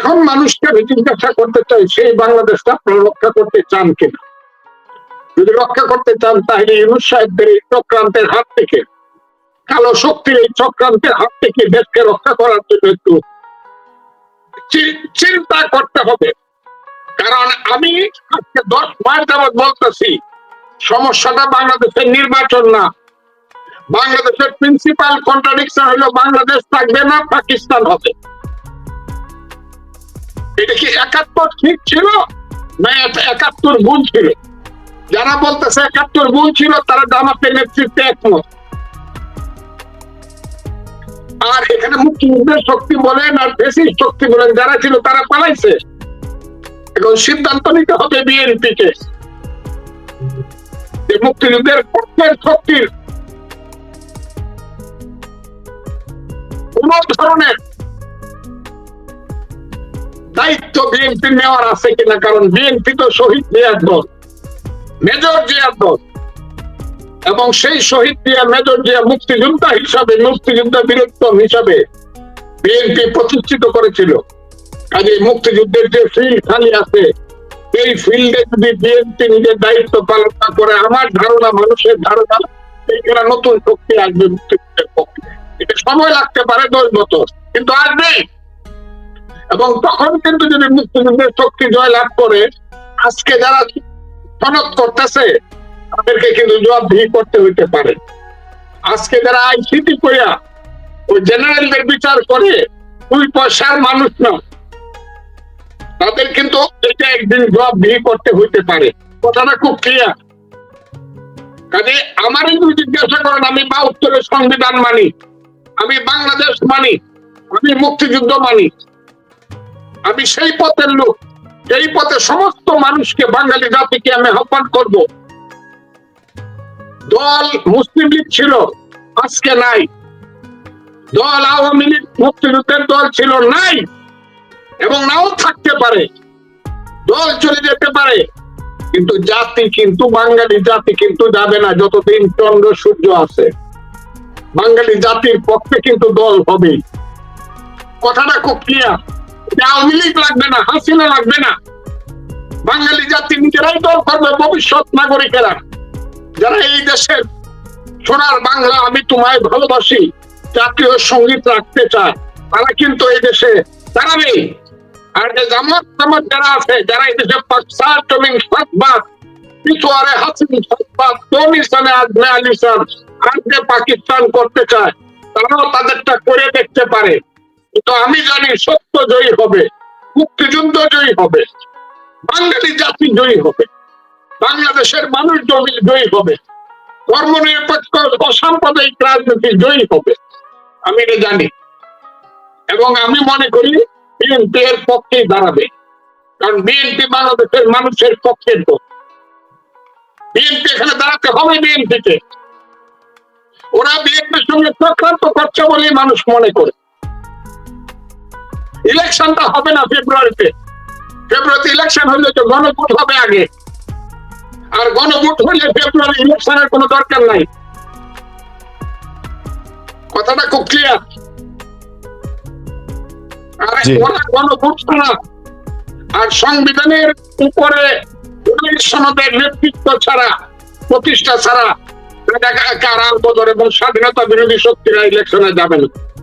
এখন মানুষকে জিজ্ঞাসা করতে চাই, সেই বাংলাদেশটা আপনারা রক্ষা করতে চান কিনা? যদি রক্ষা করতে চান, তাহলে ইউনুস সাহেবদের এই চক্রান্তের হাত থেকে, কালো শক্তির এই চক্রান্তের হাত থেকে দেশকে রক্ষা করার জন্য একটু চিন্তা করতে হবে। কারণ আমি আজকে দশ মাস যাবৎ বলতেছি, সমস্যাটা বাংলাদেশের নির্বাচন না। বাংলাদেশের প্রিন্সিপাল কন্ট্রাডিকশন হলো বাংলাদেশ থাকবে না, পাকিস্তান হবে। এটা কি একাত্তর ঠিক ছিল? না একাত্তর ভুল ছিল। যারা বলতেছে একাত্তর ভুল ছিল, তারা জামাতের নেতৃত্বে একমত। আর এখানে মুক্তিযুদ্ধের শক্তি বলেন, আর দেশি শক্তি বলেন, যারা ছিল তারা পালাইছে। এখন সিদ্ধান্ত নিতে হবে বিএনপি কে যে মুক্তিযুদ্ধের পক্ষের শক্তির কোন ধরনের দায়িত্ব বিএনপি নেওয়ার আছে কিনা, কারণ বিএনপি তো শহীদ জিয়ার দল, মেজর জিয়ার দল। এবং সেই শহীদ জিয়া মেজর জিয়া মুক্তিযোদ্ধা হিসাবে, মুক্তিযোদ্ধা বীরত্তম হিসাবে বিএনপি প্রতিষ্ঠিত করেছিল। কাজে মুক্তিযুদ্ধের যে ফিল্ড খালি আছে, এই ফিল্ডে যদি বিএনপি নিজের দায়িত্ব পালন না করে, আমার ধারণা, মানুষের ধারণা, এইখানে নতুন শক্তি আসবে মুক্তিযুদ্ধের পক্ষে। এটা সময় লাগতে পারে দশ বছর, কিন্তু আসবে এবং তখন কিন্তু যদি মুক্তিযুদ্ধের শক্তি জয়লাভ করে, আজকে যারা সনদ করতেছে, তাদেরকে কিন্তু জবাবদিহি করতে হইতে পারে। আজকে যারা আইসিটি করিয়া ওই জেনারেলদের বিচার করে দুই পয়সার মানুষ না। তাদের কিন্তু এটা একদিন জবাবদিহি করতে হইতে পারে। কথাটা খুব ক্লিয়ার কাজে আমার যদি জিজ্ঞাসা করেন আমি বা উত্তরের সংবিধান মানি, আমি বাংলাদেশ মানি, আমি মুক্তিযুদ্ধ মানি। আমি সেই পথের লোক। এই পথে সমস্ত মানুষকে বাঙালি জাতিকে আমি আহ্বান করব। দল মুসলিম লীগ ছিল, আজকে নাই। দল আওয়ামী লীগ মুক্তিযুদ্ধের দল ছিল, নাই। এবং নাও থাকতে পারে। দল চলে যেতে পারে। কিন্তু জাতি কিন্তু বাঙালি, জাতি কিন্তু যাবে না যতদিন চন্দ্র, সূর্য আছে। বাঙালি জাতির পক্ষে কিন্তু দল হবে কথাটা খুব ক্লিয়ার লাগবে না হাসিনা লাগবে না। বাঙালি জাতি নিজেরাই দল করবে ভবিষ্যৎ নাগরিকেরা। যারা এই দেশের সোনার বাংলা আমি তোমায় ভালোবাসি, জাতীয় সংগীত রাখতে চায়, তারা কিন্তু এই দেশে দাঁড়াবে। আর যে জামাত জামাত যারা আছে, যারা এই দেশে পাকসার জমিন সৎবাদ পিছুয়ারে হাসিন আজমে আজকে পাকিস্তান করতে চায়, তারাও তাদেরটা করে দেখতে পারে। কিন্তু আমি জানি সত্য জয়ী হবে, মুক্তিযুদ্ধ জয়ী হবে, বাঙালি জাতি জয়ী হবে, বাংলাদেশের মানুষ জয়ী জয়ী হবে ধর্মনিরপেক্ষ অসাম্প্রদায়িক রাজনীতি জয়ী হবে, আমি এটা জানি। এবং আমি মনে করি বিএনপি এর পক্ষেই দাঁড়াবে, কারণ বিএনপি বাংলাদেশের মানুষের পক্ষের তো বিএনপি এখানে দাঁড়াতে হবে বিএনপিকে ওরা বিএনপির সঙ্গে চক্রান্ত করছে বলেই মানুষ মনে করে। ইলেকশনটা হবে না ফেব্রুয়ারিতে। ফেব্রুয়ারিতে ইলেকশন হলে তো গণভোট হবে আগে। আর গণভোট হলে ফেব্রুয়ারি ইলেকশনের কোনো দরকার নাই। কথাটা খুব ক্লিয়ার আর ওরা গণভোট ছাড়া আর সংবিধানের উপরে সনদের নেতৃত্ব ছাড়া প্রতিষ্ঠা ছাড়া কারাল বদর এবং স্বাধীনতা বিরোধী শক্তিরা ইলেকশনে যাবে না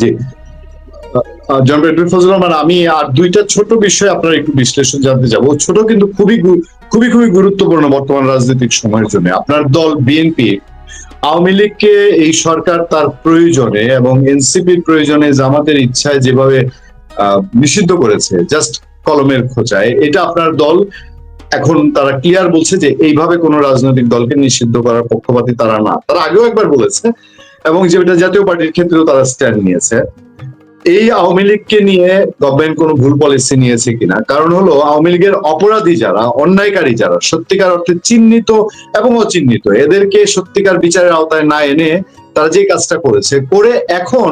জি। রহমান আমি আর দুইটা ছোট বিষয় আপনার একটু বিশ্লেষণ জানতে যাব ছোট কিন্তু খুবই খুবই খুবই গুরুত্বপূর্ণ বর্তমান রাজনৈতিক সময়ের জন্য। আপনার দল বিএনপি, আওয়ামী লীগকে এই সরকার তার প্রয়োজনে এবং এনসিপির প্রয়োজনে জামাতের ইচ্ছায় যেভাবে নিষিদ্ধ করেছে, জাস্ট কলমের খোঁচায়, এটা আপনার দল এখন তারা ক্লিয়ার বলছে যে এইভাবে কোনো রাজনৈতিক দলকে নিষিদ্ধ করার পক্ষপাতী তারা না। তারা আগেও একবার বলেছে এবং যেটা জাতীয় পার্টির ক্ষেত্রেও তারা স্ট্যান্ড নিয়েছে। এই আওয়ামী লীগকে নিয়ে গভর্নমেন্ট কোনো ভুল পলিসি নিয়েছে কিনা? কারণ হলো আওয়ামী লীগের অপরাধী যারা, অন্যায়কারী যারা, সত্যিকার অর্থে চিহ্নিত এবং অচিহ্নিত, এদেরকে সত্যিকার বিচারের আওতায় না এনে তারা যে কাজটা করেছে, করে এখন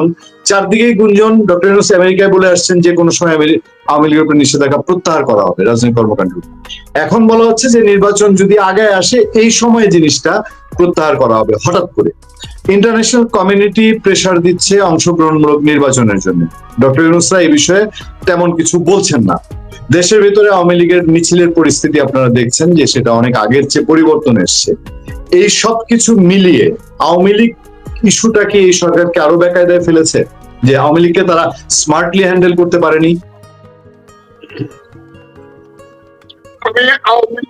চারদিকেই গুঞ্জন ডক্টর ইউনুস আমেরিকায় বলে আসছেন যে কোনো সময় আওয়ামী লীগের উপর নিষেধাজ্ঞা প্রত্যাহার করা হবে, রাজনৈতিক কর্মকাণ্ড। এখন বলা হচ্ছে যে নির্বাচন যদি আগে আসে, এই সময় জিনিসটা প্রত্যাহার করা হবে হঠাৎ করে। ইন্টারন্যাশনাল কমিউনিটি প্রেসার দিচ্ছে অংশগ্রহণমূলক নির্বাচনের জন্য। ডক্টর ইউনুসরা এই বিষয়ে তেমন কিছু বলছেন না। দেশের ভিতরে আওয়ামী লীগের মিছিলের পরিস্থিতি আপনারা দেখছেন যে সেটা অনেক আগের চেয়ে পরিবর্তন এসছে। এই সব কিছু মিলিয়ে আওয়ামী লীগ ইস্যুটাকে এই সরকারকে আরও বেকায়দায় ফেলেছে যে আওয়ামী লীগকে তারা স্মার্টলি হ্যান্ডেল করতে পারেনি। আমি আওয়ামী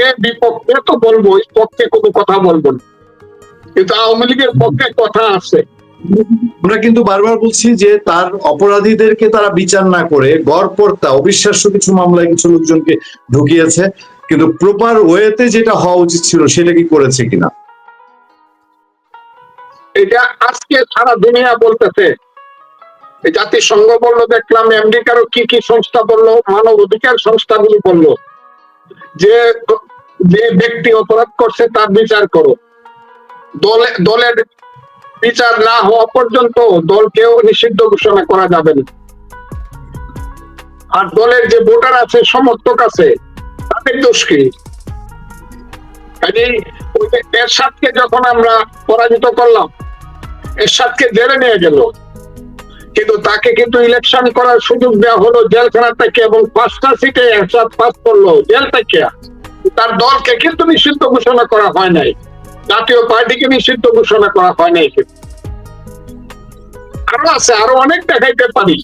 পক্ষে বিপক্ষে তো বলব পক্ষে কোনো কথা বলব না কিন্তু আওয়ামী লীগের পক্ষে কথা আছে। আমরা কিন্তু বারবার বলছি যে তার অপরাধীদেরকে তারা বিচার না করে গড়পড়তা অবিশ্বাস্য কিছু মামলায় কিছু লোকজনকে ঢুকিয়েছে। কিন্তু প্রপার ওয়েতে যেটা হওয়া উচিত ছিল সেটা কি করেছে কিনা? এটা আজকে সারা দুনিয়া বলতেছে। জাতিসংঘ বলল দেখলাম আমেরিকারও কি কি সংস্থা বলল মানব অধিকার সংস্থাগুলি বলল। যে যে ব্যক্তি অপরাধ করছে তার বিচার করো। দলে দলের বিচার না হওয়া পর্যন্ত দলকেও নিষিদ্ধ ঘোষণা করা যাবে না। আর দলের যে ভোটার আছে, সমর্থক আছে, তাদের দোষ কি? এরশাদকে যখন আমরা পরাজিত করলাম, এরশাদকে জেলে নিয়ে গেল। কিন্তু তাকে কিন্তু ইলেকশন করার সুযোগ দেওয়া হলো জেলখানা থেকে এবং পাঁচটা সিটে এরশাদ পাস করল জেল থেকে। তার দলকে কিন্তু নিষিদ্ধ ঘোষণা করা হয় নাই। জাতীয় পার্টিকে নিষিদ্ধ ঘোষণা করা হয় নাই কিন্তু। আরও আছে, আরও অনেক দেখাইতে পারি।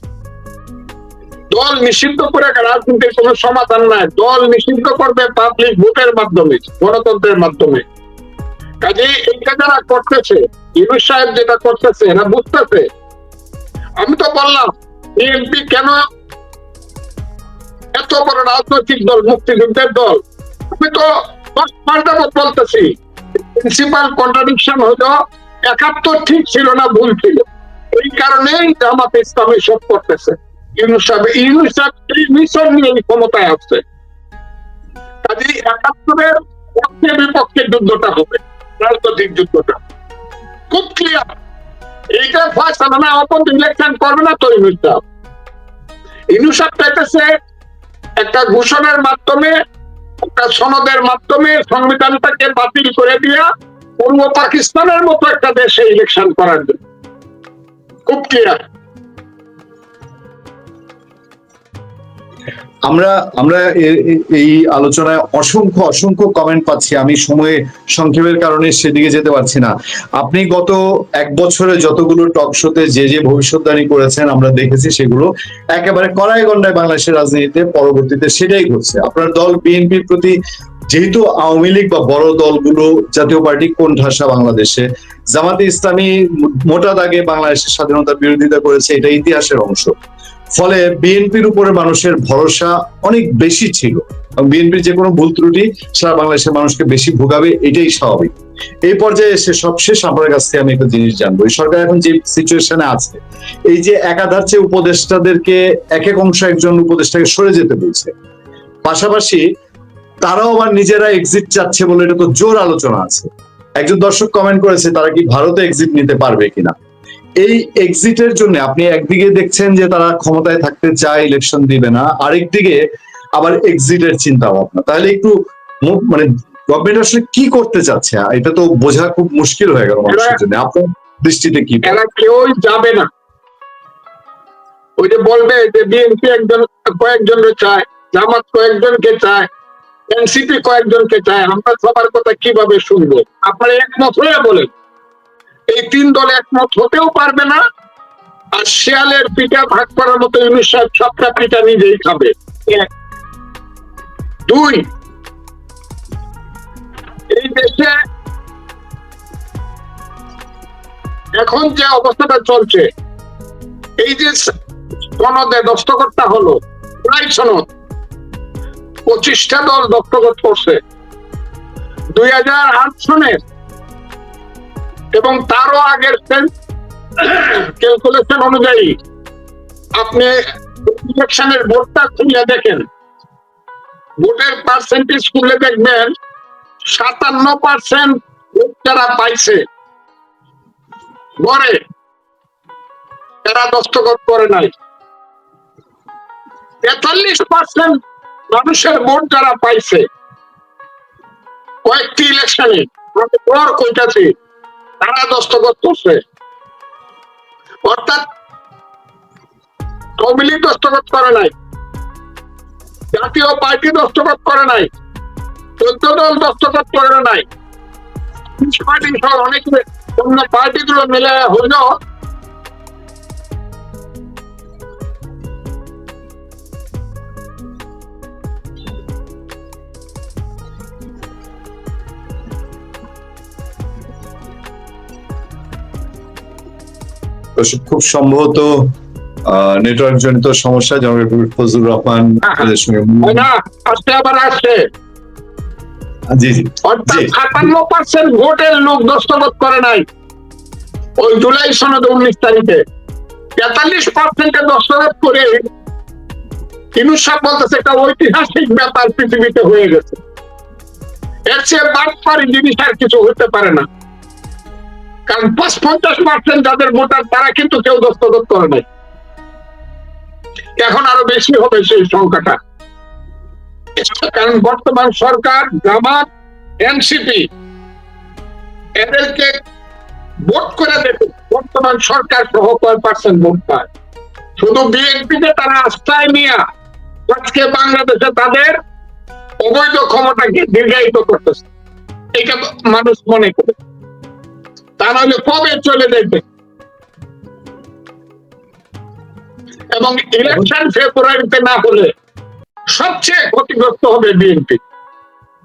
দল নিষিদ্ধ করে রাজনীতির কোনো সমাধান নাই। দল নিষিদ্ধ করবে পাবলিক ভোটের মাধ্যমে, গণতন্ত্রের মাধ্যমে। কাজে এইটা যারা করতেছে ইউনুস সাহেব যেটা করতেছে, এরা বুঝতেছে আমি তো বললাম বিএনপি কেন এত বড় রাজনৈতিক দল, মুক্তিযুদ্ধের দল? আমি তো বলতেছি। প্রিন্সিপাল কন্ট্রাডিকশন হলো, একাত্তর ঠিক ছিল না, ভুল ছিল। এই কারণেই জামাত ইসলামী সব করতেছে। ইউনুস এই মিশন নিয়ে ক্ষমতায় আসছে। কাজে একাত্তরের পক্ষে বিপক্ষে যুদ্ধটা হবে, রাজনৈতিক যুদ্ধটা। খুব ক্লিয়ার এইটা ফয়সালা না ইলেকশন করবে না তো চাইতেছে একটা ঘোষণার মাধ্যমে, একটা সনদের মাধ্যমে সংবিধানটাকে বাতিল করে দিয়া পূর্ব পাকিস্তানের মতো একটা দেশে ইলেকশন করার জন্য। খুব ক্লিয়ার আমরা আমরা এই আলোচনায় অসংখ্য অসংখ্য কমেন্ট পাচ্ছি। আমি সময়ে সংক্ষেপের কারণে সেদিকে যেতে পারছি না। আপনি গত এক বছরে যতগুলো টক শোতে যে যে ভবিষ্যৎবাণী করেছেন, আমরা দেখেছি সেগুলো একেবারে কড়াই গন্ডায় বাংলাদেশের রাজনীতিতে পরবর্তীতে সেটাই ঘটছে। আপনার দল বিএনপির প্রতি যেহেতু আওয়ামী লীগ বা বড় দলগুলো জাতীয় পার্টি কোন ঢাসা বাংলাদেশে, জামাতে ইসলামী মোটা দাগে বাংলাদেশের স্বাধীনতার বিরোধিতা করেছে, এটা ইতিহাসের অংশ। ফলে বিএনপির উপরে মানুষের ভরসা অনেক বেশি ছিল। বিএনপির যে কোনো ভুল ত্রুটি সারা বাংলাদেশের মানুষকে বেশি ভোগাবে, এটাই স্বাভাবিক। এই পর্যায়ে এসে সবশেষ আপনার কাছ থেকে আমি একটা জিনিস জানব। এই সরকার এখন যে সিচুয়েশনে আছে, এই যে একাধার চেয়ে উপদেষ্টাদেরকে এক এক অংশ একজন উপদেষ্টাকে সরে যেতে বলছে, পাশাপাশি তারাও আবার নিজেরা এক্সিট চাচ্ছে বলে এটা তো জোর আলোচনা আছে। একজন দর্শক কমেন্ট করেছে, তারা কি ভারতে এক্সিট নিতে পারবে কিনা? এই এক্সিটের জন্য আপনি একদিকে দেখছেন যে তারা ক্ষমতায় থাকতে চায় ইলেকশন দিবে না আরেকদিকে আবার এক্সিটের চিন্তা ভাবনা। তাহলে একটু মানে গভর্নমেন্ট আসলে কি করতে চাচ্ছে? এটা তো বোঝা খুব মুশকিল হয়ে গেল মানুষের জন্য। আপনার দৃষ্টিতে কি? এরা কেউই যাবে না। ওই যে বলবে যে বিএনপি একজন কয়েকজনকে চায় জামাত কয়েকজনকে চায় এনসিপি কয়েকজনকে চায় আমরা সবার কথা কীভাবে শুনব? আপনারা একমত হয়ে বলেন। এই তিন দল একমত হতেও পারবে না, আর শেয়ালের পিঠা ভাগ করার মতো ইউনিশ সবটা পিঠা নিজেই খাবে। দুই, এই দেশে এখন যে অবস্থাটা চলছে, এই যে সনদে দস্তখতটা হলো, প্রায় সনদ। পঁচিশটা দল দস্তখত করছে। দুই হাজার আট সনের এবং তারও আগের ক্যালকুলেশন অনুযায়ী আপনি ইলেকশনের ভোটটা খুলে দেখেন। ভোটের পার্সেন্টেজ খুলে দেখবেন, সাতান্ন পার্সেন্ট ভোট যারা পাইছে, গড়ে, তারা দস্তখত করে নাই। তেতাল্লিশ পার্সেন্ট মানুষের ভোট যারা পাইছে, কয়েকটি ইলেকশনে গড় কইতাছি। তারা দস্তখত করছে অর্থাৎ আওয়ামী লীগ দস্তখত করে নাই। জাতীয় পার্টি দস্তখত করে নাই। চোদ্দ দল দস্তখত করে নাই। পার্টি সহ অনেক অন্য পার্টিগুলো মিলে হইল। খুব সম্ভবত নেটওয়ার্ক জনিত সমস্যা জনাব ফজলুর রহমান আবার আসছে। জি জি। অর্থাৎ সাতান্ন পার্সেন্ট ভোটের লোক দস্তখত করে নাই। ওই জুলাই সনদ উনিশ তারিখে। তেতাল্লিশ পার্সেন্টে দস্তখত করে ইনুস সাহেব বলতেছে একটা ঐতিহাসিক ব্যাপার পৃথিবীতে হয়ে গেছে। এর চেয়ে বাটপারি জিনিস আর কিছু হতে পারে না। কারণ পাঁচ পঞ্চাশ পার্সেন্ট যাদের ভোটার তারা কিন্তু কেউ করে নাই। এখন আরও বেশি হবে সেই সংখ্যাটা। কারণ বর্তমান সরকার, জামাত, এনসিপি, এদেরকে ভোট করে দেবে। বর্তমান সরকার সহ কয় পার্সেন্ট ভোট পায়? শুধু বিএনপিতে তারা আস্থায় নিয়ে আজকে বাংলাদেশে তাদের অবৈধ ক্ষমতাকে দীর্ঘায়িত করতেছে। এটা মানুষ মনে করে। তা কবে চলে যাবে এবং ইলেকশন ফেব্রুয়ারিতে না হলে সবচেয়ে ক্ষতিগ্রস্ত হবে বিএনপি।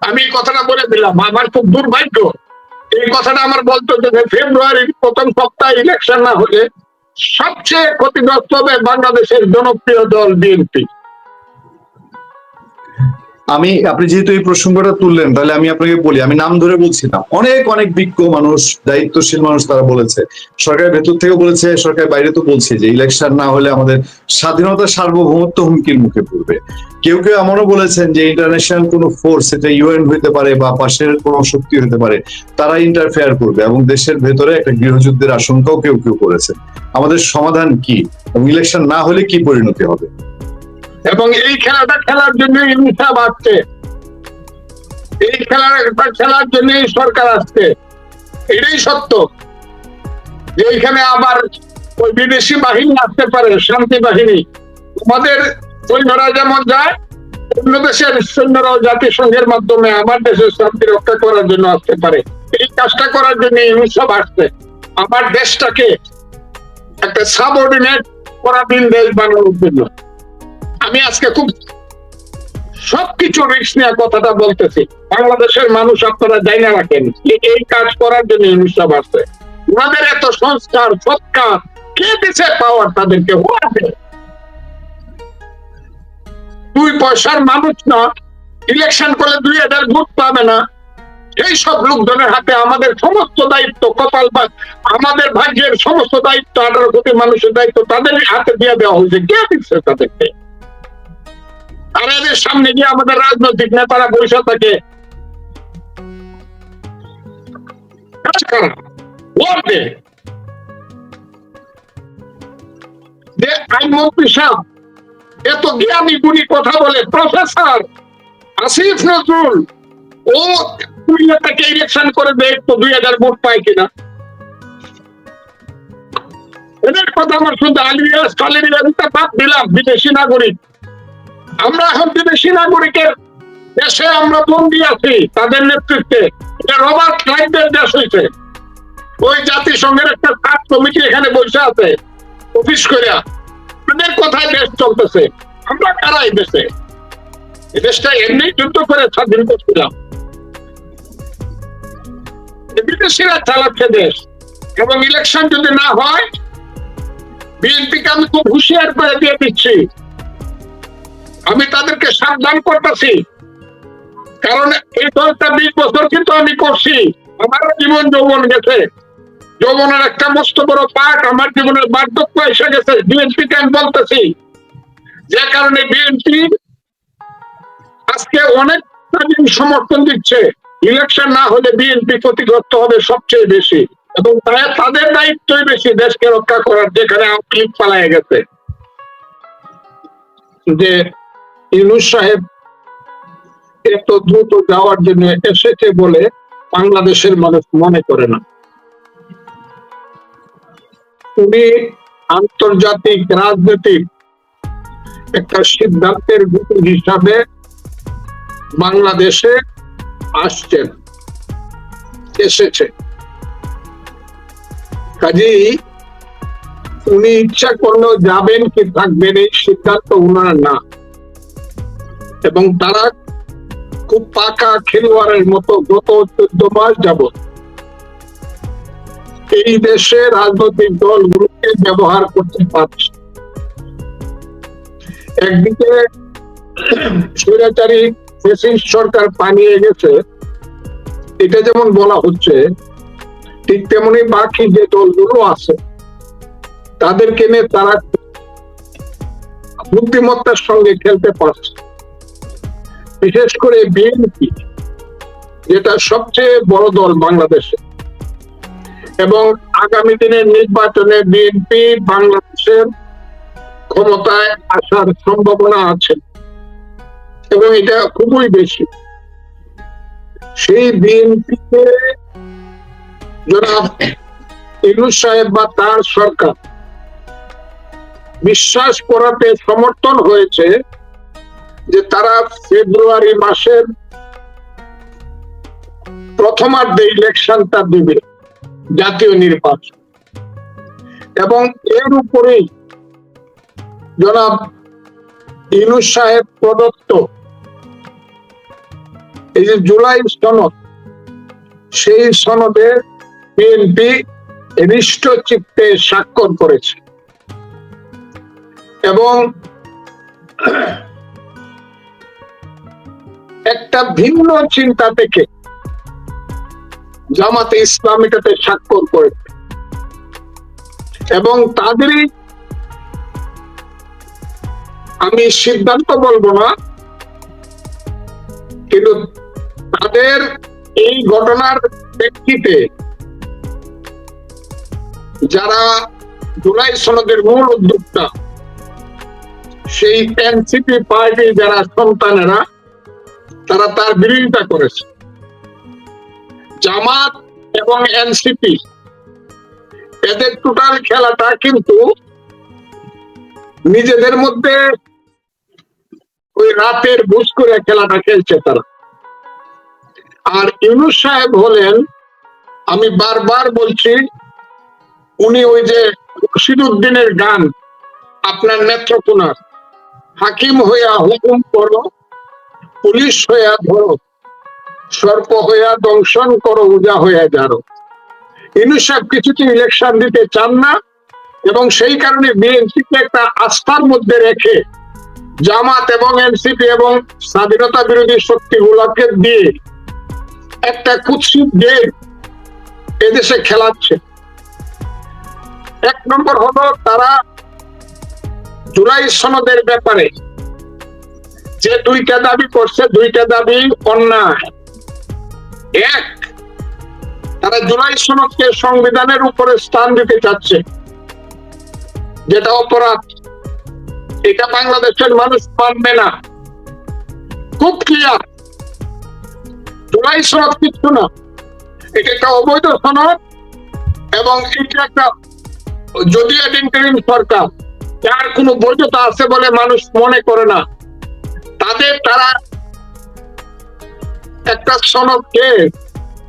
আমি এই কথাটা বলে দিলাম, আমার খুব দুর্ভাগ্য। এই কথাটা আমার বলতে যে ফেব্রুয়ারির প্রথম সপ্তাহে ইলেকশন না হলে সবচেয়ে ক্ষতিগ্রস্ত হবে বাংলাদেশের জনপ্রিয় দল বিএনপি। আমি, আপনি যেহেতু এই প্রসঙ্গটা তুললেন, তাহলে আমি আপনাকে বলি, আমি নাম ধরে বলছি না। অনেক অনেক বিজ্ঞ মানুষ, দায়িত্বশীল মানুষ তারা বলেছে। সরকারের ভেতর থেকে বলেছে, সরকারের বাইরে তো বলছে যে ইলেকশন না হলে আমাদের স্বাধীনতা সার্বভৌমত্ব হুমকির মুখে পড়বে। কেউ কেউ এমনও বলেছেন যে ইন্টারন্যাশনাল কোনো ফোর্স সেটা ইউএন হইতে পারে বা পাশের কোনো শক্তি হতে পারে, তারা ইন্টারফেয়ার করবে এবং দেশের ভেতরে একটা গৃহযুদ্ধের আশঙ্কাও কেউ কেউ করেছে। আমাদের সমাধান কি এবং ইলেকশন না হলে কি পরিণতি হবে? এবং এই খেলাটা খেলার জন্য ইনসাফ আসছে এই খেলাটা খেলার জন্য সরকার আসছে। এটাই সত্য। যে এখানে আবার ওই বিদেশি বাহিনী আসতে পারে, শান্তি বাহিনী। আমাদের সৈন্যরা যেমন যায়, অন্য দেশের সৈন্যরাও জাতিসংঘের মাধ্যমে আমার দেশের শান্তি রক্ষা করার জন্য আসতে পারে। এই কাজটা করার জন্য ইনসাফ আসছে আমার দেশটাকে একটা সাবঅর্ডিনেট পরাধীন দেশ বানানোর জন্য। আমি আজকে খুব সবকিছু রিস্ক নিয়ে কথাটা বলতেছি। বাংলাদেশের মানুষ আপনারা জানা রাখেন এই কাজ করার জন্য ইনসাফ আসছে ওনাদের এত সংস্কার, সৎকার, কে দিছে পাওয়ার তাদেরকে? Who দুই পয়সার মানুষ না ইলেকশন করলে দুই হাজার ভোট পাবে না। এই সব লোকজনের হাতে আমাদের সমস্ত দায়িত্ব, কপাল বা আমাদের ভাগ্যের সমস্ত দায়িত্ব, আঠারো কোটি মানুষের দায়িত্ব তাদের হাতে দিয়ে দেওয়া হয়েছে। কে দিচ্ছে তাদেরকে? আর এদের সামনে গিয়ে আমাদের রাজনৈতিক নেতারা বসে থাকে আইনমন্ত্রী সাহেব এত জ্ঞানী গুণী কথা বলে প্রফেসর আসিফ নজরুল, ও কুমিল্লাটাকে ইলেকশন করে দেখ তো দুই হাজার ভোট পায় কিনা। এদের কথা আমার শুধু আলিয়াস কালেরিয়াটা বাদ দিলাম, বিদেশি নাগরিক। আমরা এখন বিদেশি নাগরিকের দেশে আমরা বন্দি আছি, তাদের নেতৃত্বে। রবার্ট ক্লাইভের দেশ হয়েছে ওই জাতিসংঘের একটা সাব কমিটি এখানে বসে আছে, অফিস করিয়া তাদের কোথায় দেশ চলতেছে। আমরা কারা এই দেশে? এই দেশটা এমনি যুদ্ধ করে স্বাধীন করছিলাম। বিদেশিরা চালাচ্ছে দেশ। এবং ইলেকশন যদি না হয়, বিএনপিকে আমি খুব হুঁশিয়ার করে দিয়ে দিচ্ছি। আমি তাদেরকে সাবধান করতেছি। কারণ এই দলটা বিশ বছর কিন্তু আমি করছি। আমারও জীবন যৌবন গেছে। যৌবনের একটা মস্ত বড় পার্ট আমার জীবনের বার্ধক্য এসে গেছে বিএনপি কেন বলতেছি। যে কারণে বিএনপি আজকে অনেক সমর্থন দিচ্ছে। ইলেকশন না হলে বিএনপি ক্ষতিগ্রস্ত হবে সবচেয়ে বেশি। এবং তাই- তাদের দায়িত্বই বেশি দেশকে রক্ষা করার, যেখানে আওয়ামী পালায় গেছে। যে ইউনুস সাহেব এত দ্রুত যাওয়ার জন্য এসেছে বলে বাংলাদেশের মানুষ মনে করে না। উনি আন্তর্জাতিক রাজনৈতিক একটা সিদ্ধান্তের হিসাবে বাংলাদেশে আসছেন, এসেছে। কাজেই উনি ইচ্ছা করলেও যাবেন কি থাকবেন এই সিদ্ধান্ত উনার না। এবং তারা খুব পাকা খেলোয়াড়ের মতো গত চোদ্দ মাস যাবত এই দেশে রাজনৈতিক দলগুলোকে ব্যবহার করতে পারছে একদিকে স্বৈরাচারী ফেসিস্ট সরকার পানিয়ে গেছে, এটা যেমন বলা হচ্ছে, ঠিক তেমনি বাকি যে দলগুলো আছে, তাদেরকে নিয়ে তারা বুদ্ধিমত্তার সঙ্গে খেলতে পারছে বিশেষ করে বিএনপি যেটা সবচেয়ে বড় দল বাংলাদেশে। এবং আগামী দিনের নির্বাচনে বিএনপি বাংলাদেশের ক্ষমতায় আসার সম্ভাবনা আছে। এবং এটা খুবই বেশি। সেই ইউনুস সাহেব বা তার সরকার, বিশ্বাস করাতে সমর্থন হয়েছে যে তারা ফেব্রুয়ারি মাসের প্রথমার্ধে ইলেকশনটা দিবে, জাতীয় নির্বাচন। এবং এর উপরেই জনাব ইউনুস সাহেব প্রদত্ত এই যে জুলাই সনদ, সেই সনদে বিএনপি হৃষ্ট চিত্তে স্বাক্ষর করেছে। এবং একটা ভিন্ন চিন্তা থেকে জামাতে ইসলামীটাতে স্বাক্ষর করেছে এবং তাদেরই আমি সিদ্ধান্ত বলব না, কিন্তু তাদের এই ঘটনার প্রেক্ষিতে যারা জুলাই সনদের মূল উদ্যোক্তা, সেই এনসিপি পার্টি যারা সন্তানেরা তারা তার বিরোধিতা করেছে। জামাত এবং এনসিপি, এদের টোটাল খেলাটা কিন্তু নিজেদের মধ্যে ওই রাতের বুঝ করে খেলাটা খেলছে তারা। আর ইউনুস সাহেব হলেন, আমি বারবার বলছি, উনি ওই যে রশিদুদ্দিনের গান, আপনার নেত্রকোনার, হাকিম হইয়া হুকুম করো পুলিশ হইয়া ধরো, সর্প হইয়া দংশন করো, উজা হইয়া যারো ইউনুস সাহেব কিছুতে ইলেকশন দিতে চান না, এবং সেই কারণে বিএনপিকে একটা আস্থার মধ্যে রেখে জামাত এবং এনসিপি এবং স্বাধীনতা বিরোধী শক্তিগুলোকে দিয়ে একটা কুৎসিত গেম এদেশে খেলাচ্ছে। এক নম্বর হলো তারা জুলাই সনদের ব্যাপারে যে দুইটা দাবি করছে, দুইটা দাবি অন্যায়। এক, তারা জুলাই সনদকে সংবিধানের উপরে স্থান দিতে চাচ্ছে। যেটা অপরাধ। এটা বাংলাদেশের মানুষ মানবে না। খুব ক্লিয়ার জুলাই সনদ কিচ্ছু না। এটা একটা অবৈধ সনদ এবং এটা একটা যদি ইন্টারিম সরকার যার কোনো বৈধতা আছে বলে মানুষ মনে করে না। তাদের তারা একটা সনদকে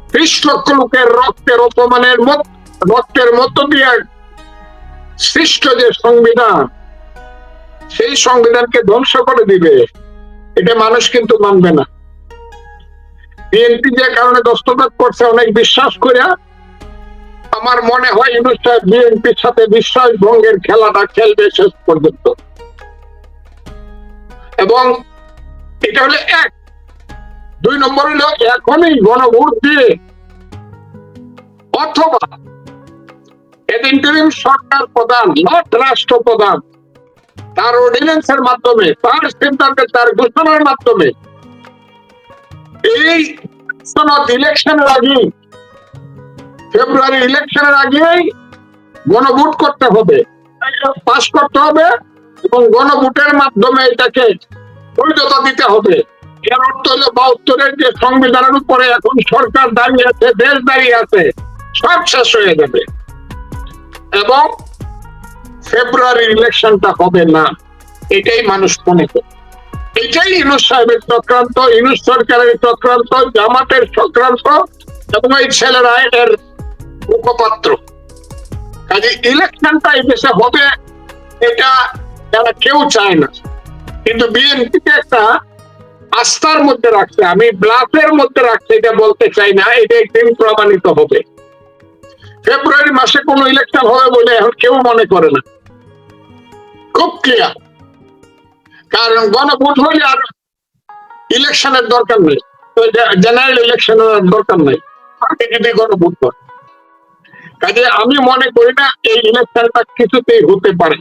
ত্রিশ লক্ষ লোকের রক্তের অপমানের মত- রক্তের মধ্য দিয়ে সৃষ্ট যে সংবিধান, সেই সংবিধানকে ধ্বংস করে দিবে। এটা মানুষ কিন্তু মানবে না। বিএনপি যে কারণে দস্তখত করছে, অনেক বিশ্বাস করে আমার মনে হয় ইউনুস বিএনপির সাথে বিশ্বাস ভঙ্গের খেলাটা খেলবে শেষ পর্যন্ত। এবং এটা হলো এক। দুই নম্বর হলো এখনই গণভোট। দিয়ে অথবা ইন্টারিম সরকার প্রধান, নট রাষ্ট্রপ্রধান, তার অর্ডিন্যান্সের মাধ্যমে, তার সিদ্ধান্তে তার ঘোষণার মাধ্যমে এই ইলেকশনের আগে, ফেব্রুয়ারি ইলেকশনের আগেই গণভোট করতে হবে। পাশ করতে হবে এবং গণভোটের মাধ্যমে এটাকে বৈধতা দিতে হবে। এর অর্থ হলো বাহাত্তরের যে সংবিধানের উপরে এখন সরকার দাঁড়িয়ে আছে, দেশ দাঁড়িয়ে আছে, সব শেষ হয়ে যাবে। এবং ফেব্রুয়ারি ইলেকশনটা হবে না, এটাই মানুষ মনে করে। এটাই ইনুস সাহেবের চক্রান্ত, ইনুস সরকারের চক্রান্ত, জামাতের চক্রান্ত, এবং এই ছেলেরা এর মুখপাত্র। কাজে ইলেকশনটা এই দেশে হবে, এটা তারা কেউ চায় না। কিন্তু বিএনপিকে একটা আস্থার মধ্যে রাখছে, আমি ব্লাফের মধ্যে রাখছে, এটা বলতে চাই না, এটা একদিন প্রমাণিত হবে। ফেব্রুয়ারি মাসে কোন ইলেকশন হবে বলে এখন কেউ মনে করে না। খুব ক্লিয়ার কারণ গণভোট হলে আর ইলেকশনের দরকার নেই। জেনারেল ইলেকশনের দরকার নেই। আপনি যদি গণভোট করে কাজে আমি মনে করি না এই ইলেকশনটা কিছুতেই হতে পারে।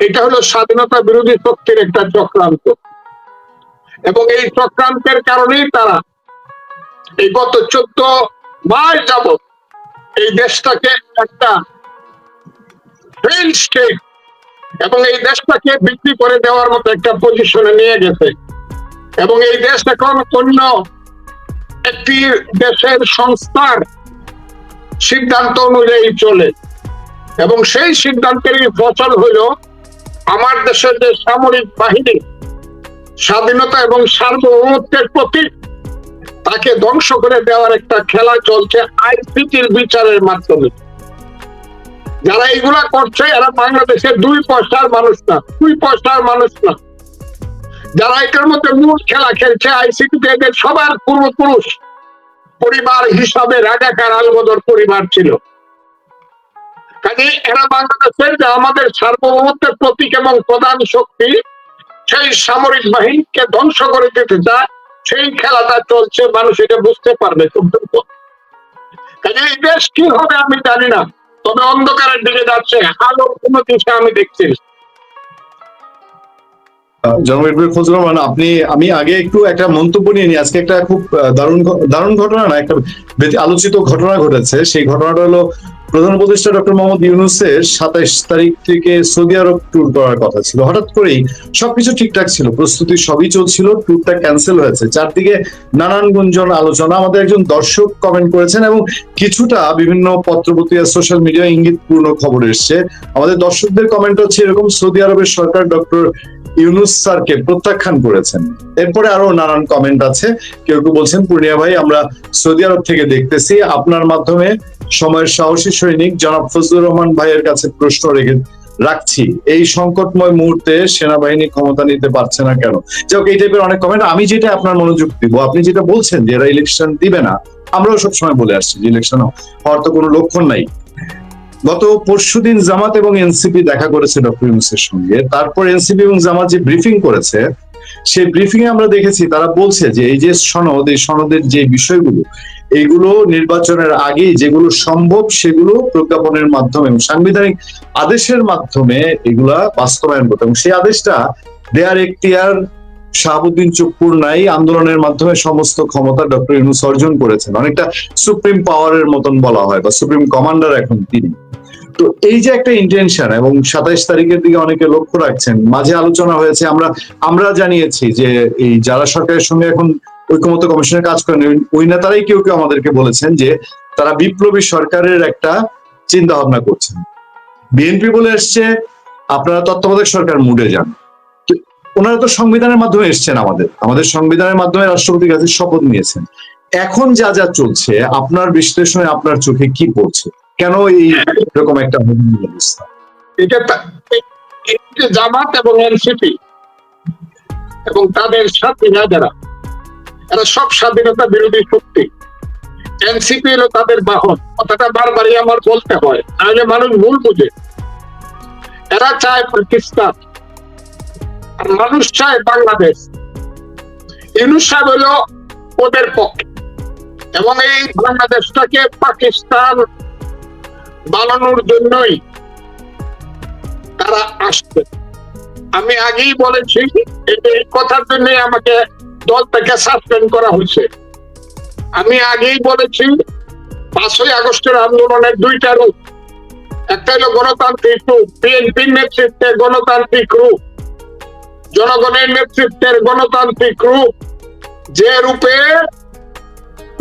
এটা হলো স্বাধীনতা বিরোধী শক্তির একটা চক্রান্ত। এবং এই চক্রান্তের কারণেই তারা এই গত চোদ্দ মাস যাবত এই দেশটাকে একটা ফেল স্টেট এবং এই দেশটাকে বিক্রি করে দেওয়ার মতো একটা পজিশনে নিয়ে গেছে। এবং এই দেশ এখন অন্য একটি দেশের সংস্থার সিদ্ধান্ত অনুযায়ী চলে। এবং সেই সিদ্ধান্তেরই ফসল হইল আমার দেশের যে সামরিক বাহিনী স্বাধীনতা এবং সার্বভৌমত্বের প্রতীক তাকে ধ্বংস করে দেওয়ার একটা খেলা চলছে আইসিটির বিচারের মাধ্যমে। যারা এইগুলা করছে, এরা বাংলাদেশের দুই পয়সার মানুষ না, দুই পয়সার মানুষ না। যারা এটার মধ্যে মূল খেলা খেলছে আইসিটিতে এদের সবার পূর্বপুরুষ পরিবার হিসাবে রাজাকার আলবদর পরিবার ছিল। কাজে এরা বাংলাদেশের যে আমাদের সার্বভৌমত্বের প্রতীক এবং প্রধান শক্তি, সেই সামরিক বাহিনীকে ধ্বংস করে দিতে চায়, সেই খেলাটা চলছে, মানুষ এটা বুঝতে পারবে খুব দ্রুত কাজে এই দেশ কি হবে আমি জানি না, তবে অন্ধকারের দিকে যাচ্ছে আলোর কোনো দিশা আমি দেখছি না। জনাব রহমান, আপনি, আমি আগে একটু একটা মন্তব্য নিয়ে নিই। আজকে একটা খুব দারুণ দারুণ ঘটনা না, একটা আলোচিত ঘটনা ঘটেছে। সেই ঘটনাটা হলো প্রধান উপদেষ্টা ডক্টর মোহাম্মদ ইউনুসের সাতাইশ তারিখ থেকে সৌদি আরব ট্যুর করার কথা ছিল। হঠাৎ করেই সবকিছু ঠিকঠাক ছিল, প্রস্তুতি সবই চলছিল ট্যুরটা ক্যান্সেল হয়েছে। চারদিকে নানান গুঞ্জন, আলোচনা, আমাদের একজন দর্শক কমেন্ট করেছেন এবং কিছুটা বিভিন্ন পত্রপত্রিকা সোশ্যাল মিডিয়া ইঙ্গিতপূর্ণ খবর এসছে। আমাদের দর্শকদের কমেন্ট হচ্ছে, এরকম সৌদি আরবের সরকার ডক্টর ইউনুস স্যারকে প্রত্যাখ্যান করেছেন। এরপরে আরও নানান কমেন্ট আছে। কেউ কেউ বলছেন, পূর্ণিয়া ভাই, আমরা সৌদি আরব থেকে দেখতেছি, আপনার মাধ্যমে সময়ের সাহসী সৈনিক জনাব ফজলুর রহমান ভাইয়ের কাছে প্রশ্ন রেখে রাখছি। এই সংকটময় মুহূর্তে সেনাবাহিনী ক্ষমতা নিতে পারছে না কেন? যাই হোক, এই টাইপের অনেক কমেন্ট আমি যেটা আপনার মনোযোগ দিব, আপনি যেটা বলছেন যে এরা ইলেকশন দিবে না, আমরাও সবসময় বলে আসছি যে ইলেকশন হওয়ার তো কোনো লক্ষণ নাই। গত পরশুদিন জামাত এবং এনসিপি দেখা করেছে ডক্টর ইউনুসের সঙ্গে। তারপর এনসিপি এবং জামাত যে ব্রিফিং করেছে, সেই ব্রিফিং এ আমরা দেখেছি, তারা বলছে যে এই যে সনদ, এই সনদের যে বিষয়গুলো এইগুলো নির্বাচনের আগেই যেগুলো সম্ভব সেগুলো প্রজ্ঞাপনের মাধ্যমে এবং সাংবিধানিক আদেশের মাধ্যমে এগুলা বাস্তবায়ন করতে এবং সেই আদেশটা দেয়ার এখতিয়ার শাহাবুদ্দিন চুপ্পুর নাই, আন্দোলনের মাধ্যমে সমস্ত ক্ষমতা ডক্টর ইউনুস অর্জন করেছেন। অনেকটা সুপ্রিম পাওয়ারের মতন বলা হয়, বা সুপ্রিম কমান্ডার এখন তিনি। তো এই যে একটা ইন্টেনশন এবং সাতাইশ তারিখের দিকে অনেকে লক্ষ্য রাখছেন, মাঝে আলোচনা হয়েছে, আমরা আমরা জানিয়েছি যে এই যারা সরকারের সঙ্গে এখন ঐক্যমত্য কমিশনের কাজ করেন, ওই- নেতারাই কেউ কেউ আমাদেরকে বলেছেন যে তারা বিপ্লবী সরকারের একটা চিন্তা ভাবনা করছেন। বিএনপি বলে এসছে, আপনারা তত্ত্বাবধায়ক সরকার মুডে যান। ওনারা তো সংবিধানের মাধ্যমে এসছেন আমাদের। আমাদের সংবিধানের মাধ্যমে রাষ্ট্রপতির কাছে শপথ নিয়েছেন। এখন যা যা চলছে, আপনার বিশ্লেষণে আপনার চোখে কি পড়ছে? কেন এই এরকম একটা অবস্থা? এটা জামাত এবং এনসিপি এবং তাদের সাথে যারা, এরা সব স্বাধীনতা বিরোধী শক্তি। এনসিপি তাদের বাহন। কথাটা বারবারই আমার বলতে হয়। তাহলে মানুষ ভুল বুঝে। এরা চায় পাকিস্তান। মানুষ চায় বাংলাদেশ। ইউনুস সাহেব হলো ওদের পক্ষে। এবং এই বাংলাদেশটাকে পাকিস্তান বানানোর জন্যই তারা আসছে। আমি আগেই বলেছি, এই কথার জন্য আমাকে দল থেকে সাসপেন্ড করা হয়েছে। আমি আগেই বলেছি, পাঁচই আগস্টের আন্দোলনের দুইটা রূপ। একটা হলো গণতান্ত্রিক রূপ, বিএনপির নেতৃত্বে গণতান্ত্রিক রূপ। জনগণের নেতৃত্বের গণতান্ত্রিক রূপ যে রূপে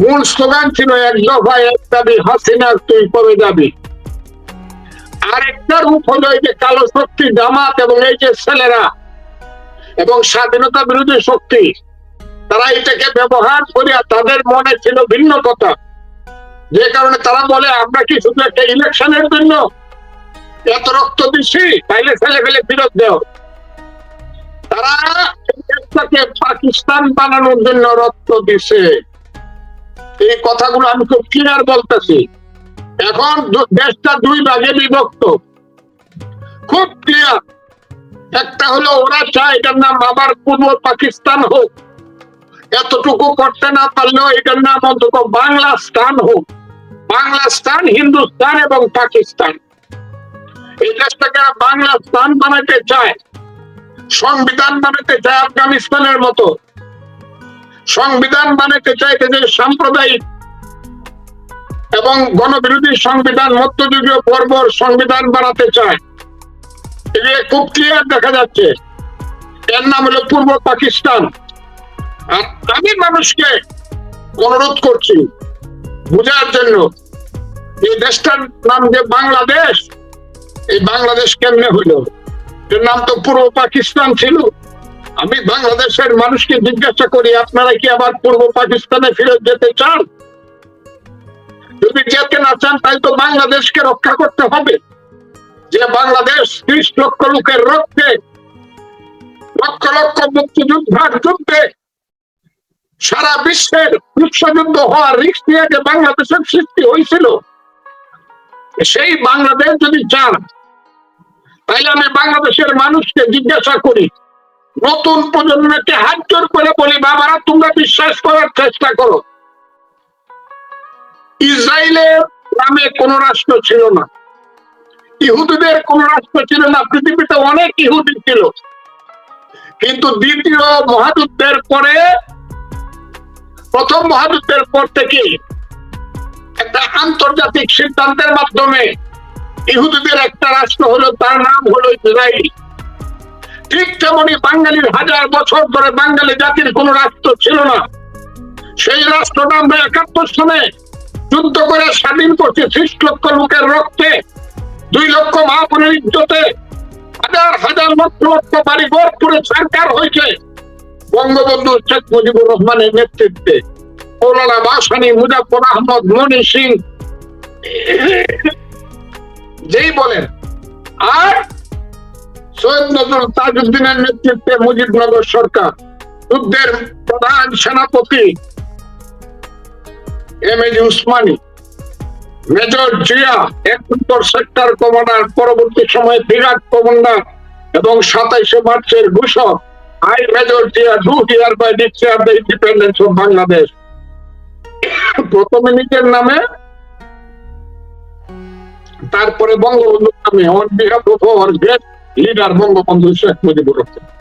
মূল স্লোগান ছিল এক দফায় এক দাবি হাসিনা তুই কবে যাবি। আরেকটা রূপ হলো এই যে কালো শক্তি জামাত এবং এই যে ছেলেরা এবং স্বাধীনতা বিরোধী শক্তি, তারা এটাকে ব্যবহার করিয়া তাদের মনে ছিল ভিন্ন কথা। যে কারণে তারা বলে, আমরা কি শুধু একটা ইলেকশনের জন্য এত রক্ত দিচ্ছি? তাইলে ছেলে ফেলে ফিরত দেও। তারা পাকিস্তান বানানোর জন্য রক্ত দিছে। এই কথাগুলো আমি খুব ক্লিয়ার বলতেছি। এখন দেশটা দুই ভাগে বিভক্ত। খুব ক্লিয়ার একটা হলো ওরা চায় এটার নাম আবার পূর্ব পাকিস্তান হোক। এতটুকু করতে না পারলেও এটার নাম অন্তত বাংলা স্থান হোক। বাংলা স্থান হিন্দুস্তান এবং পাকিস্তান। এই দেশটাকে বাংলা স্থান বানাতে চায়। সংবিধান বানাতে চায় আফগানিস্তানের মতো। সংবিধান বানাতে চায় যে সাম্প্রদায়িক এবং গণবিরোধী সংবিধান, মধ্যযুগীয় বর্বর সংবিধান বানাতে চায়। খুব ক্লিয়ার দেখা যাচ্ছে। এর নাম হলো পূর্ব পাকিস্তান। আর আমি মানুষকে অনুরোধ করছি বোঝার জন্য এই দেশটার নাম যে বাংলাদেশ, এই বাংলাদেশ কেমনে হইল? নাম তো পূর্ব পাকিস্তান ছিল। আমি বাংলাদেশের মানুষকে জিজ্ঞাসা করি, আপনারা কি আবার পূর্ব পাকিস্তানে ফিরে যেতে চান? যদি যেতে না চান তাই তো বাংলাদেশকে রক্ষা করতে হবে। যে বাংলাদেশ ত্রিশ লক্ষ লোকের রক্তে, লক্ষ লক্ষ মুক্তিযোদ্ধার যুদ্ধে সারা বিশ্বের বিশ্বযুদ্ধ হওয়ার রিস্ক নিয়ে যে বাংলাদেশের সৃষ্টি হয়েছিল, সেই বাংলাদেশ যদি চান তাইলে আমি বাংলাদেশের মানুষকে জিজ্ঞাসা করি, নতুন প্রজন্মকে হাত জোর করে বলি, বাবারা, তোমরা বিশ্বাস করার চেষ্টা করো। ইসরায়েলের নামে কোন রাষ্ট্র ছিল না। ইহুদিদের কোন রাষ্ট্র ছিল না, পৃথিবীতে অনেক ইহুদি ছিল। কিন্তু দ্বিতীয় মহাযুদ্ধের পরে, প্রথম মহাযুদ্ধের পর থেকে একটা আন্তর্জাতিক সিদ্ধান্তের মাধ্যমে ইহুদিদের একটা রাষ্ট্র হলো, তার নাম হলো ইসরায়েল ঠিক তেমনি বাঙালির হাজার বছর ধরে বাঙালি জাতির কোন রাষ্ট্র ছিল না। সেই রাষ্ট্রটা আমরা একাত্তর সনে যুদ্ধ করে স্বাধীন করছি ত্রিশ লক্ষ লোকের রক্তে, দুই লক্ষ মহাপুরের ইজ্জতে। হাজার হাজার লক্ষ লক্ষ বাড়ি ঘর পুরে সরকার হয়েছে বঙ্গবন্ধু শেখ মুজিবুর রহমানের নেতৃত্বে। মৌলানা বাসানি মুজাফর আহমদ মনি সিং। যেই বলেন। আর সৈয়দ নজরুল তাজউদ্দিনের নেতৃত্বে মুজিবনগর সরকার, যুদ্ধের প্রধান সেনাপতি M A G Osmani, major Zia একাত্তর সেক্টর কমান্ডার পরবর্তী সময়ে বিরাট কমান্ডার এবং সাতাইশে মার্চের ঘোষক, I major Zia do hereby declare the independence of Bangladesh প্রথমে নিজের নামে তারপরে বঙ্গবন্ধুর নামে on behalf of our great leader Bangabandhu Sheikh Mujibur Rahman.